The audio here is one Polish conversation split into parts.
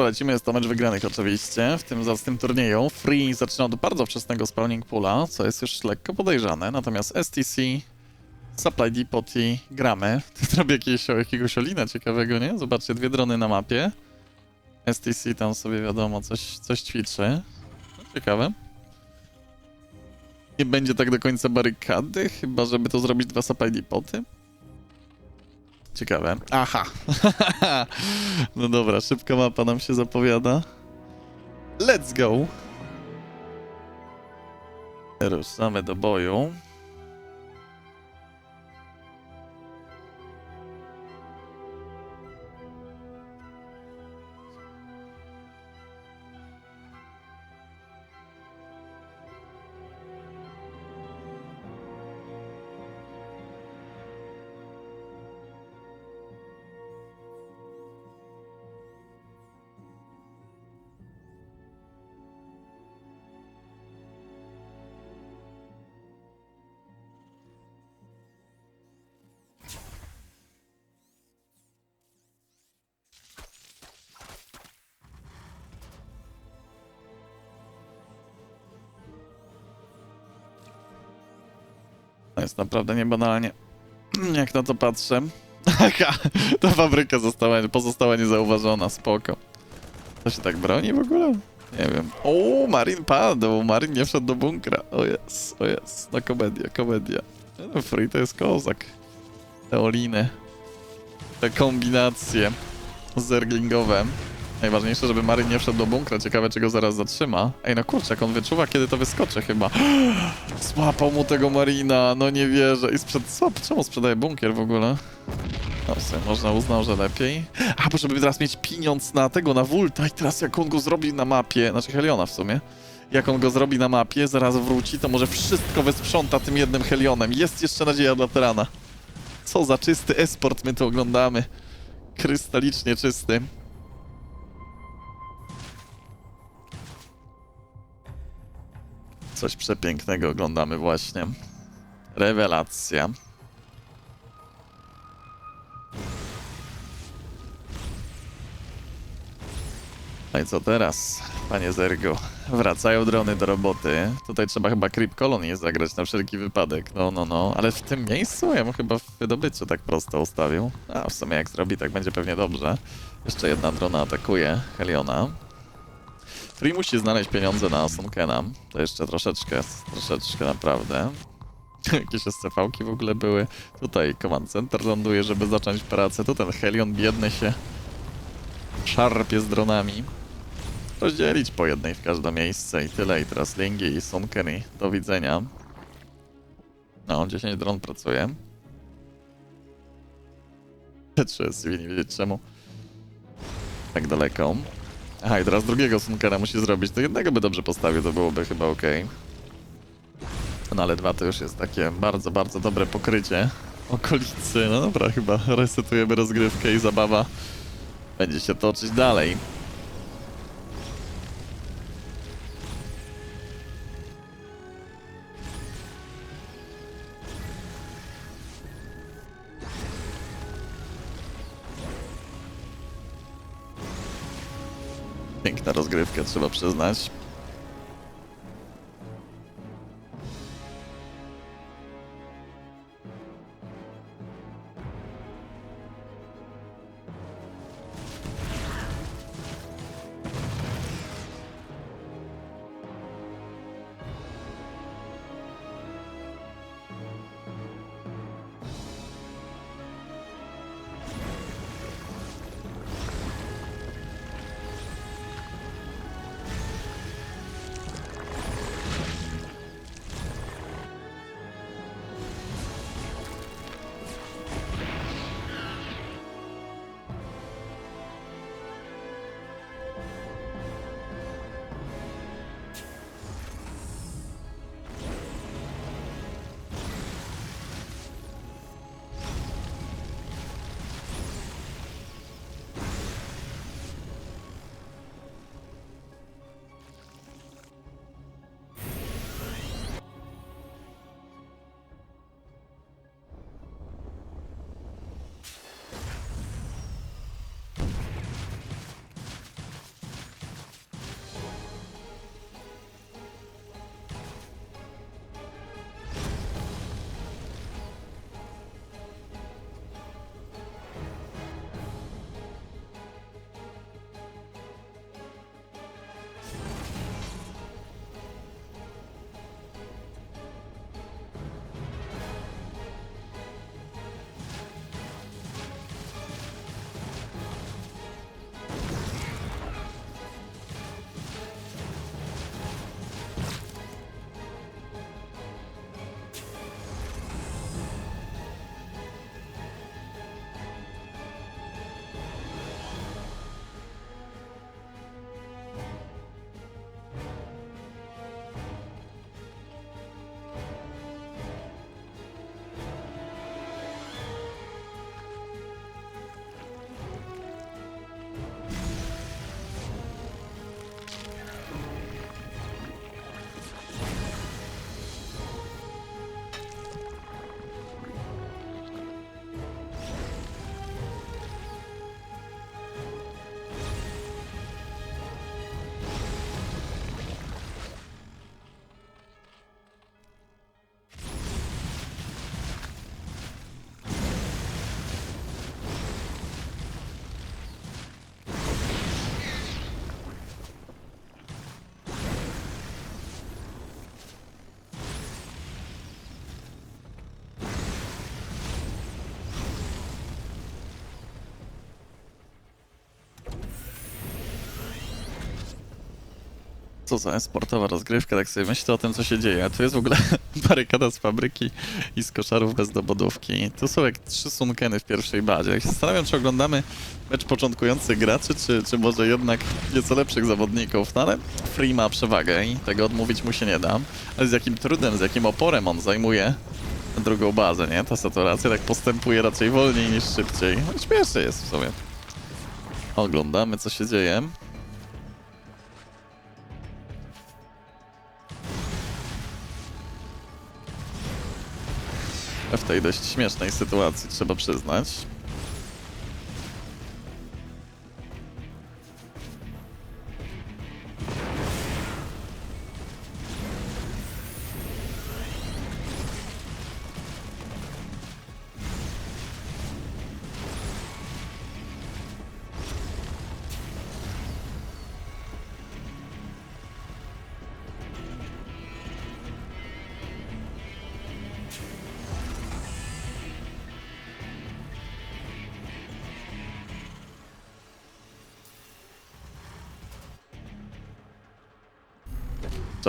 to lecimy, jest to mecz wygranych oczywiście w tym, z tym turnieju. Free zaczyna od bardzo wczesnego spawning poola, co jest już lekko podejrzane, natomiast STC, Supply Depot i gramy. Robię jakiegoś, jakiegoś olina ciekawego, nie? Zobaczcie, dwie drony na mapie. STC tam sobie wiadomo coś, coś ćwiczy. No, ciekawe. Nie będzie tak do końca barykady, chyba żeby to zrobić dwa Supply Depoty. Ciekawe. Aha. no dobra, szybka mapa nam się zapowiada. Let's go. Ruszamy do boju. Jest naprawdę niebanalnie. Jak na to patrzę. Aha, ta fabryka została, pozostała niezauważona, spoko. To się tak broni w ogóle? Nie wiem. O, Marin padł, Marin nie wszedł do bunkra. O jest, o jest. No komedia, komedia. No, free to jest kozak. Te oliny. Te kombinacje zerglingowe. Najważniejsze, żeby Marin nie wszedł do bunkra. Ciekawe, czy go zaraz zatrzyma. Ej, no kurczę, jak on wyczuwa, kiedy to wyskoczy chyba. Złapał mu tego Marina, no nie wierzę. I sprzed... Co? Czemu sprzedaje bunkier w ogóle? No w sumie można uznał, że lepiej. A, bo żeby teraz mieć pieniądz na tego, na Vulta i teraz jak on go zrobi na mapie, znaczy Heliona w sumie, jak on go zrobi na mapie, zaraz wróci, to może wszystko wysprząta tym jednym Helionem. Jest jeszcze nadzieja dla Terana. Co za czysty esport my tu oglądamy. Krystalicznie czysty. Coś przepięknego oglądamy właśnie. Rewelacja. No i co teraz, panie Zergo? Wracają drony do roboty. Tutaj trzeba chyba Creep Colony zagrać na wszelki wypadek. No, no, no. Ale w tym miejscu ja bym chyba w wydobyciu tak prosto ustawił. A w sumie jak zrobi, tak będzie pewnie dobrze. Jeszcze jedna drona atakuje Heliona. Free musi znaleźć pieniądze na Sunkena. To jeszcze troszeczkę, troszeczkę naprawdę. Jakieś SCV-ki w ogóle były. Tutaj Command Center ląduje, żeby zacząć pracę. Tu ten Helion biedny się szarpie z dronami. Rozdzielić po jednej w każde miejsce i tyle. I teraz Lingi i Sunkeny. Do widzenia. No, 10 dron pracuje. Trzeba sobie nie wiedzieć czemu. Tak daleko. Aha, i teraz drugiego Sunkera musi zrobić. To jednego by dobrze postawił, to byłoby chyba ok. No ale dwa to już jest takie bardzo, bardzo dobre pokrycie okolicy. No dobra, chyba resetujemy rozgrywkę i zabawa będzie się toczyć dalej. Piękna rozgrywka, trzeba przyznać. Co za sportowa rozgrywka, tak sobie myślę o tym, co się dzieje. A tu jest w ogóle barykada z fabryki i z koszarów bez dobodówki. Tu są jak trzy sunkeny w pierwszej bazie. Ja się zastanawiam, czy oglądamy mecz początkujących graczy, czy, czy może jednak nieco lepszych zawodników. No ale Free ma przewagę i tego odmówić mu się nie da. Ale z jakim trudem, z jakim oporem on zajmuje drugą bazę, nie? Ta saturacja tak postępuje raczej wolniej niż szybciej. Śmieszne jest w sumie. Oglądamy, co się dzieje. Tej dość śmiesznej sytuacji, trzeba przyznać.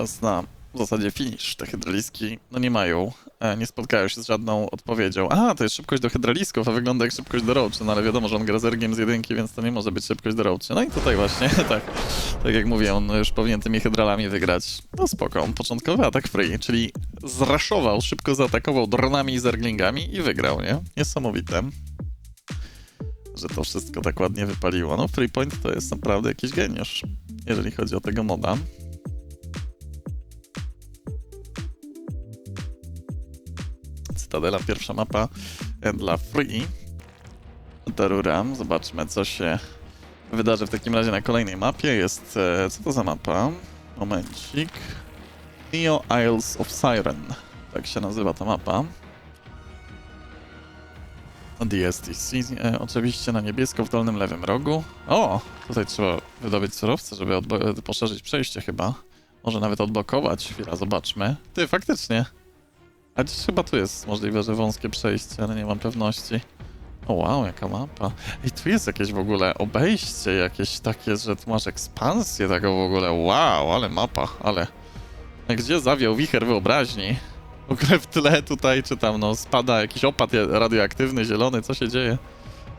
Czas na w zasadzie finish. Te hydraliski no nie mają, e, nie spotkają się z żadną odpowiedzią. A, to jest szybkość do hydralisków, a wygląda jak szybkość do roaczy, no ale wiadomo, że on gra z ergiem z jedynki, więc to nie może być szybkość do roaczy. No i tutaj właśnie, tak, tak jak mówię, on już powinien tymi hydralami wygrać. No spoko, początkowy atak free, czyli zraszował, szybko zaatakował dronami i zerglingami i wygrał, nie? Niesamowite. Że to wszystko tak ładnie wypaliło. No, free point to jest naprawdę jakiś geniusz, jeżeli chodzi o tego moda. Cytadela, pierwsza mapa e, dla Free. Darura, zobaczmy co się wydarzy w takim razie na kolejnej mapie. Jest, e, co to za mapa? Momencik. Neo Isles of Siren, tak się nazywa ta mapa. DSTC, e, oczywiście na niebiesko w dolnym lewym rogu. O, tutaj trzeba wydobyć surowce, żeby poszerzyć przejście chyba. Może nawet odblokować. Chwila, zobaczmy. Ty, faktycznie. A dziś chyba tu jest możliwe, że wąskie przejście, ale nie mam pewności. O wow, jaka mapa. I tu jest jakieś w ogóle obejście, jakieś takie, że tu masz ekspansję tego w ogóle. Wow, ale mapa, ale... Gdzie zawiał wicher wyobraźni? W ogóle w tle tutaj, czy tam, no, spada jakiś opad radioaktywny, zielony, co się dzieje?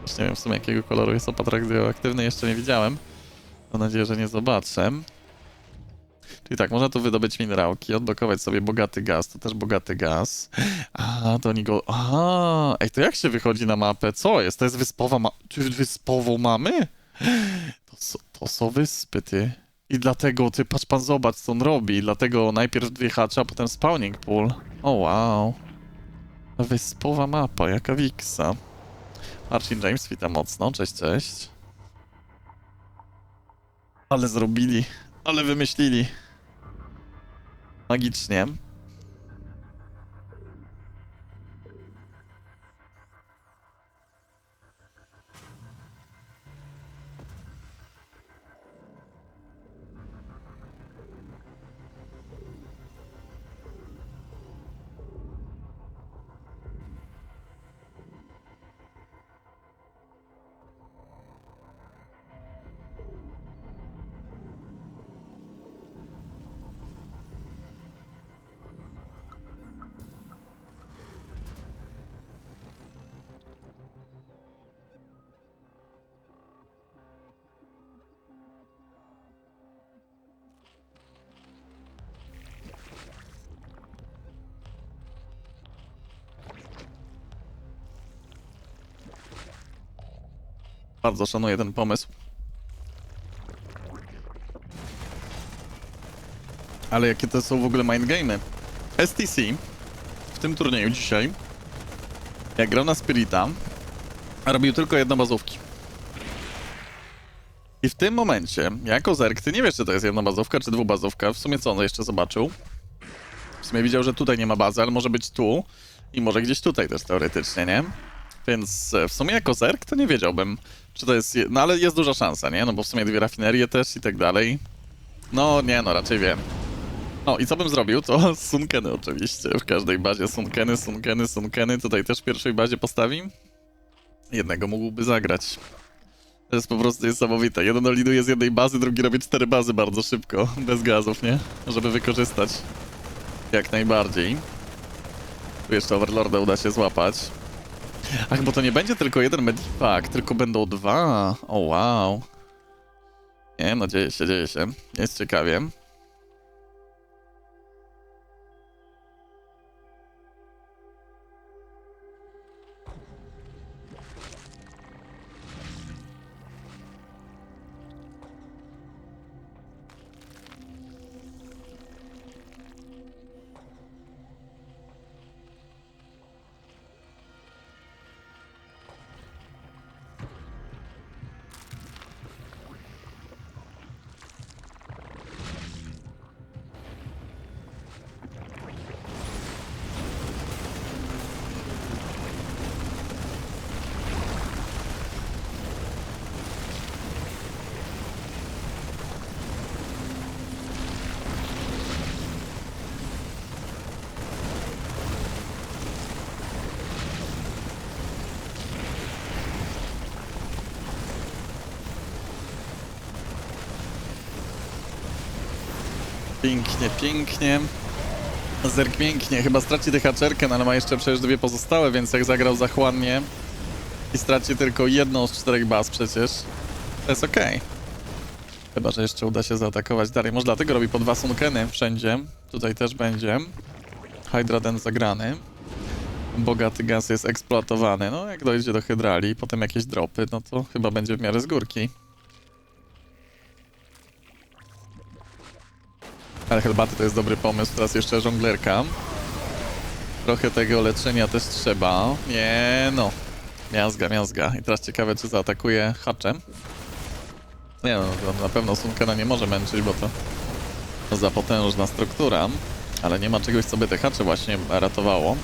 Już nie wiem w sumie jakiego koloru jest opad radioaktywny, jeszcze nie widziałem. Mam nadzieję, że nie zobaczę. Czyli tak, można tu wydobyć minerałki, odblokować sobie bogaty gaz, to też bogaty gaz. A, to oni go... A, ej, to jak się wychodzi na mapę? Co jest? To jest wyspowa ma... Czy wyspową mamy? To, są- to są wyspy, ty. I dlatego, ty, patrz pan, zobacz, co on robi. Dlatego najpierw dwie hacze, a potem spawning pool. O, wow. Wyspowa mapa, jaka wiksa. Marcin James, witam mocno, cześć, cześć. Ale zrobili, ale wymyślili. Magicznie. Bardzo szanuję ten pomysł. Ale jakie to są w ogóle mindgame? STC w tym turnieju dzisiaj, jak grał na Spirita, robił tylko jednobazówki. I w tym momencie, jako Zerk, ty nie wiesz, czy to jest jednobazówka, czy dwubazówka. W sumie co on jeszcze zobaczył? W sumie widział, że tutaj nie ma bazy, ale może być tu i może gdzieś tutaj też teoretycznie, nie? Więc e, w sumie jako Zerk to nie wiedziałbym, czy to jest... je- No ale jest duża szansa, nie? No bo w sumie dwie rafinerie też i tak dalej. No nie, no raczej wiem. No i co bym zrobił, to sunkeny oczywiście. W każdej bazie sunkeny, sunkeny, sunkeny. Tutaj też w pierwszej bazie postawi. Jednego mógłby zagrać. To jest po prostu niesamowite. Jeden oliduje z jednej bazy, drugi robi cztery bazy bardzo szybko, bez gazów, nie? Żeby wykorzystać jak najbardziej. Tu jeszcze Overlorda uda się złapać. Ach, bo to nie będzie tylko jeden medipack, tylko będą dwa. O wow. Nie no, dzieje się, dzieje się. Jest ciekawie. Pięknie, pięknie. Zerk pięknie, chyba straci dehaczerkę, no ale ma jeszcze przecież dwie pozostałe, więc jak zagrał zachłannie i straci tylko jedną z czterech baz przecież, to jest okej. Chyba, że jeszcze uda się zaatakować dalej. Może dlatego robi po dwa sunkeny wszędzie. Tutaj też będzie. Hydra den zagrany. Bogaty gaz jest eksploatowany. No, jak dojdzie do hydrali potem jakieś dropy, no to chyba będzie w miarę z górki. Ale herbaty to jest dobry pomysł. Teraz jeszcze żonglerka. Trochę tego leczenia też trzeba. Nie no. Miazga, miazga. I teraz ciekawe, czy zaatakuje haczem. Nie no, na pewno Sunkena nie może męczyć, bo to, to za potężna struktura. Ale nie ma czegoś, co by te hacze właśnie ratowało.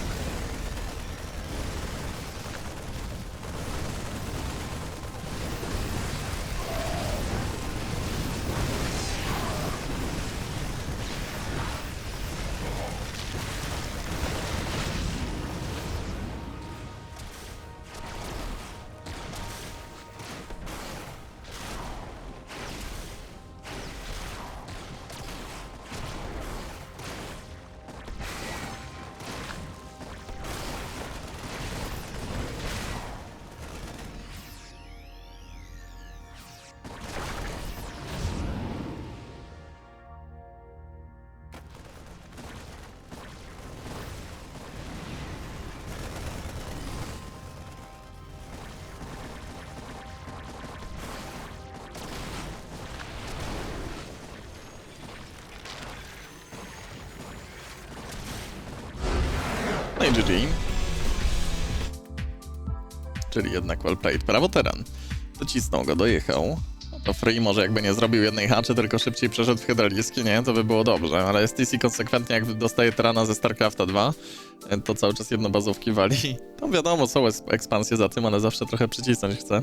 Czyli jednak well played. Prawo teran. Docisnął go, dojechał. To Free może jakby nie zrobił jednej haczy, tylko szybciej przeszedł w hydraliski, nie? To by było dobrze. Ale STC konsekwentnie jak dostaje terana ze StarCrafta 2, to cały czas jednobazówki wali. Tam wiadomo, są ekspansje za tym, ale zawsze trochę przycisnąć chcę.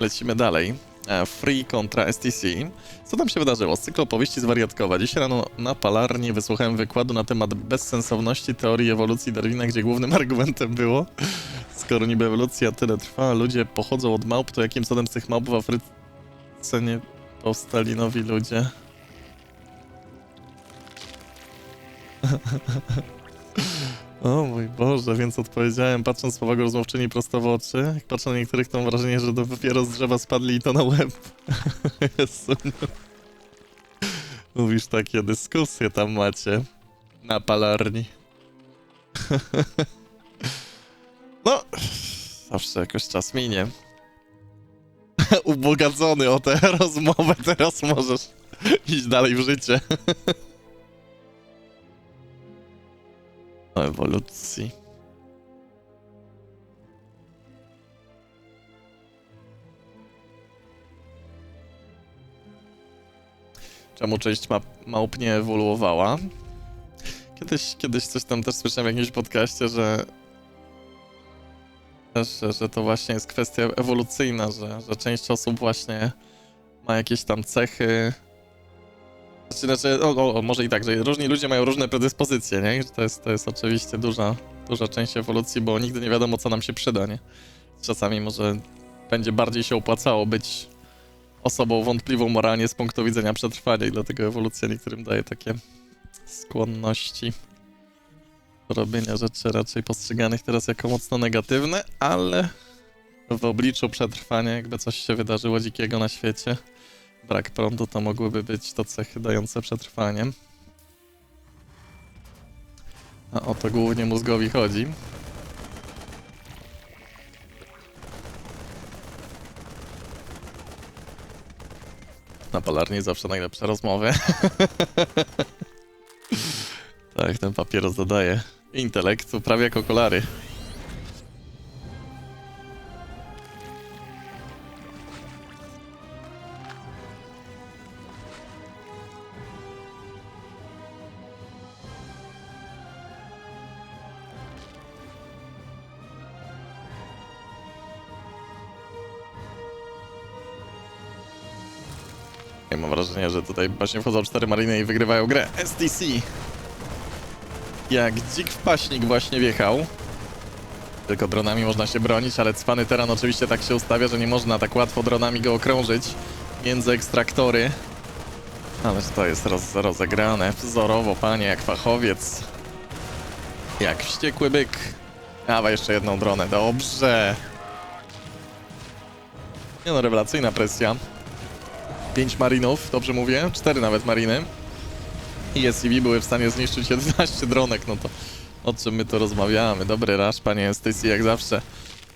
Lecimy dalej. E, Free kontra STC. Co tam się wydarzyło? Z cyklu opowieści z. Dziś rano na palarni wysłuchałem wykładu na temat bezsensowności teorii ewolucji Darwina, gdzie głównym argumentem było, skoro niby ewolucja tyle trwa, a ludzie pochodzą od małp, to jakim cudem z tych małp w Afryce nie powstali nowi ludzie? O mój Boże, więc odpowiedziałem, patrząc powagą rozmówczyni prosto w oczy. Jak patrzę na niektórych, to mam wrażenie, że dopiero z drzewa spadli i to na łeb. Jezu. Mówisz, takie dyskusje tam macie na palarni. No, zawsze jakoś czas minie. Ubogacony o tę rozmowę, teraz możesz iść dalej w życie. O ewolucji. Czemu część map, małp nie ewoluowała? Kiedyś, kiedyś coś tam też słyszałem w jakimś podcaście, że, że, że to właśnie jest kwestia ewolucyjna, że, że część osób właśnie ma jakieś tam cechy. Znaczy, znaczy o, o, może i tak, że różni ludzie mają różne predyspozycje, nie? To jest, to jest oczywiście duża, duża część ewolucji, bo nigdy nie wiadomo, co nam się przyda, nie? Czasami może będzie bardziej się opłacało być osobą wątpliwą moralnie z punktu widzenia przetrwania i dlatego ewolucja niektórym daje takie skłonności do robienia rzeczy raczej postrzeganych teraz jako mocno negatywne, ale w obliczu przetrwania, jakby coś się wydarzyło dzikiego na świecie, brak prądu to mogłyby być to cechy dające przetrwanie. A o to głównie mózgowi chodzi. Na polarni zawsze najlepsze rozmowy. tak, ten papieros dodaje intelektu prawie jak okulary. Mam wrażenie, że tutaj właśnie wchodzą cztery mariny i wygrywają grę. STC. Jak dzik w paśnik właśnie wjechał. Tylko dronami można się bronić, ale cwany teren oczywiście tak się ustawia, że nie można tak łatwo dronami go okrążyć między ekstraktory. Ale to jest roz, rozegrane wzorowo, panie, jak fachowiec. Jak wściekły byk. Dawa jeszcze jedną dronę, dobrze. Nie no, rewelacyjna presja. 5 marinów, dobrze mówię? 4 nawet mariny. I SCV były w stanie zniszczyć 11 dronek, no to o czym my tu rozmawiamy? Dobry rasz, panie Stacy, jak zawsze.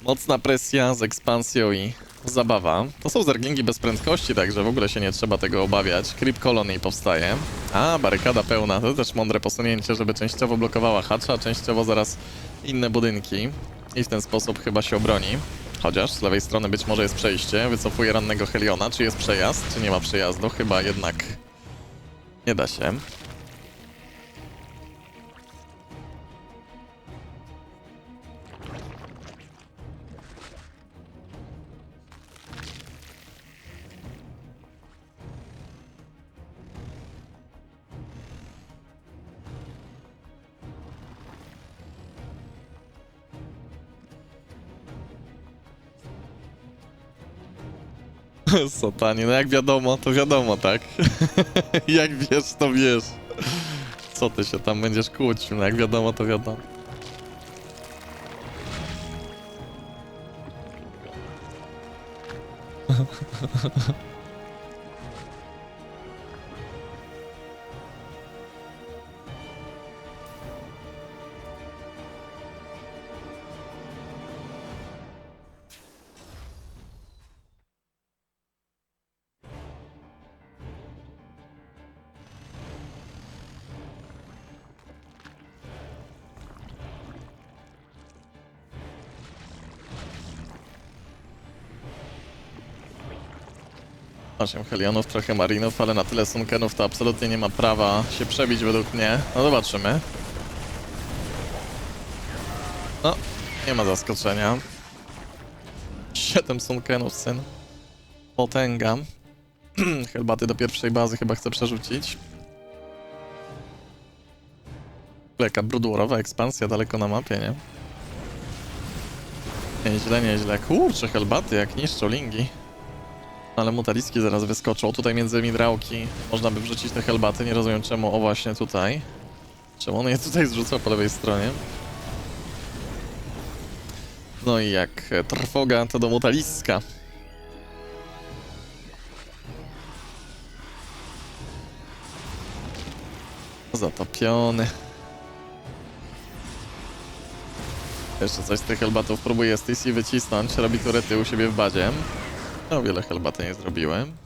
Mocna presja z ekspansją i zabawa. To są zerglingi bez prędkości, także w ogóle się nie trzeba tego obawiać. Creep Colony powstaje. A, barykada pełna, to też mądre posunięcie, żeby częściowo blokowała hacza, częściowo zaraz inne budynki. I w ten sposób chyba się obroni. Chociaż z lewej strony być może jest przejście. Wycofuje rannego Heliona. Czy jest przejazd, czy nie ma przejazdu? Chyba jednak nie da się. Sotanie, no jak wiadomo, to wiadomo, tak? jak wiesz, to wiesz. Co ty się tam będziesz kłócił? No jak wiadomo, to wiadomo. Osiem Helionów, trochę Marinów, ale na tyle Sunkenów to absolutnie nie ma prawa się przebić według mnie. No zobaczymy. No, nie ma zaskoczenia. Siedem Sunkenów, syn. Potęga. Helbaty do pierwszej bazy chyba chce przerzucić. Jaka brudłorowa ekspansja daleko na mapie, nie? Nieźle, nieźle. Kurczę, Helbaty jak niszczą lingi. Ale mutaliski zaraz wyskoczą. Tutaj między midrałki można by wrzucić te helbaty. Nie rozumiem czemu. O właśnie tutaj. Czemu on je tutaj zrzuca po lewej stronie? No i jak trwoga, to do mutaliska. Zatopiony. Jeszcze coś z tych helbatów próbuje Stacy wycisnąć. Robi turety u siebie w bazie. O wiele helbaty nie zrobiłem.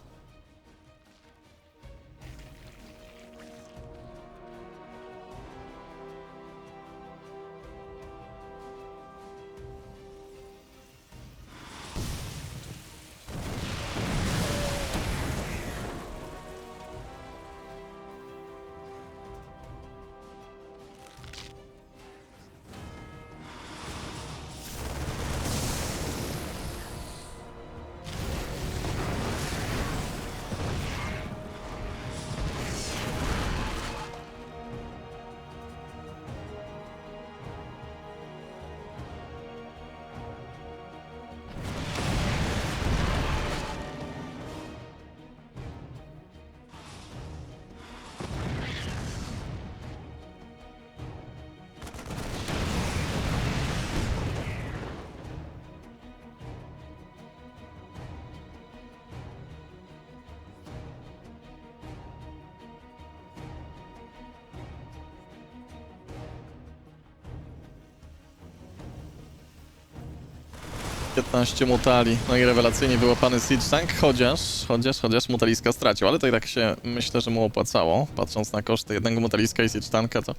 15 mutali. No i rewelacyjnie wyłapany Siege Tank, chociaż, chociaż, chociaż mutaliska stracił, ale to i tak się myślę, że mu opłacało. Patrząc na koszty jednego mutaliska i Siege Tanka, to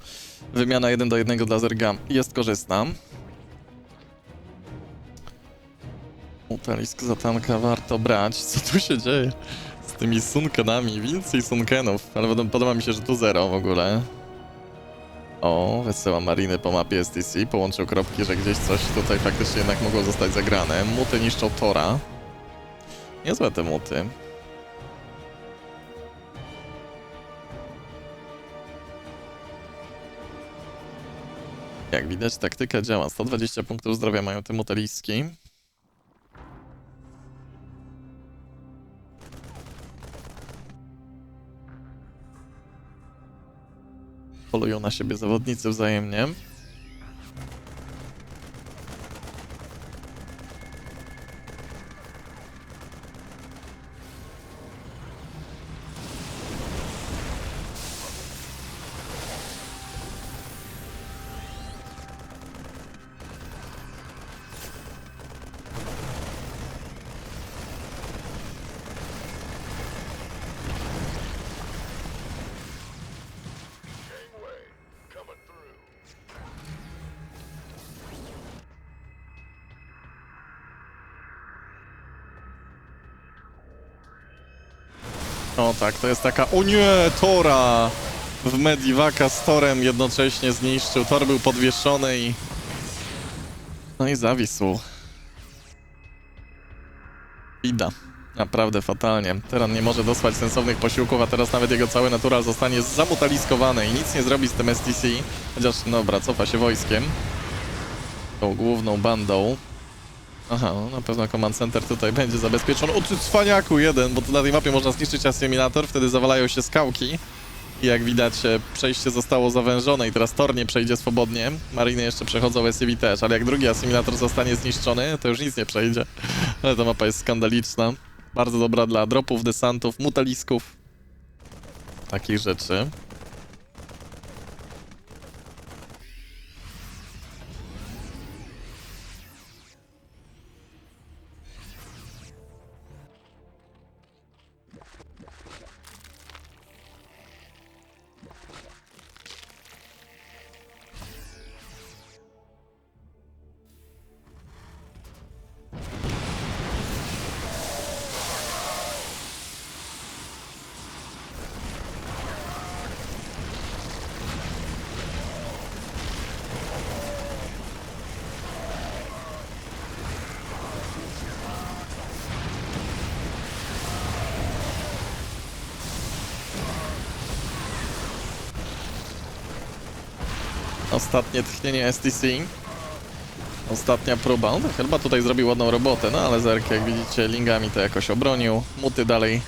wymiana 1 do 1 dla Zerga jest korzystna. Mutalisk za tanka warto brać. Co tu się dzieje? Z tymi sunkenami, więcej sunkenów, ale podoba- mi się, że tu zero w ogóle. O, wysyła mariny po mapie STC, połączył kropki, że gdzieś coś tutaj faktycznie jednak mogło zostać zagrane. Muty niszczą Tora. Niezłe te muty. Jak widać, taktyka działa. 120 punktów zdrowia mają te muteliski. Polują na siebie zawodnicy wzajemnie. O tak, to jest taka... O nie, Tora! W Medivaka z Torem jednocześnie zniszczył. Tor był podwieszony i... No i zawisł. Bida. Naprawdę fatalnie. Teran nie może dosłać sensownych posiłków, a teraz nawet jego cały natural zostanie zamutaliskowany i nic nie zrobi z tym STC. Chociaż, dobra, cofa się wojskiem. Tą główną bandą. Aha, no na pewno Command Center tutaj będzie zabezpieczony. O, cwaniaku jeden, bo na tej mapie można zniszczyć asymilator, wtedy zawalają się skałki. I jak widać, e, przejście zostało zawężone i teraz tor nie przejdzie swobodnie. Mariny jeszcze przechodzą, SCV też, ale jak drugi asymilator zostanie zniszczony, to już nic nie przejdzie. Ale ta mapa jest skandaliczna. Bardzo dobra dla dropów, desantów, mutalisków. Takich rzeczy. Ostatnie tchnienie STC. Ostatnia próba. On chyba tutaj zrobił ładną robotę, no ale Zerk, jak widzicie, lingami to jakoś obronił. Muty dalej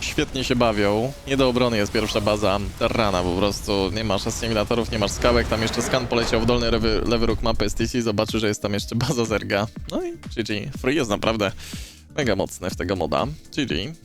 świetnie się bawią. Nie do obrony jest pierwsza baza Terrana, po prostu nie masz asymilatorów, nie masz skałek. Tam jeszcze skan poleciał w dolny lewy, lewy róg mapy STC, zobaczył, że jest tam jeszcze baza Zerga. No i GG. Free jest naprawdę mega mocny w tego moda. GG.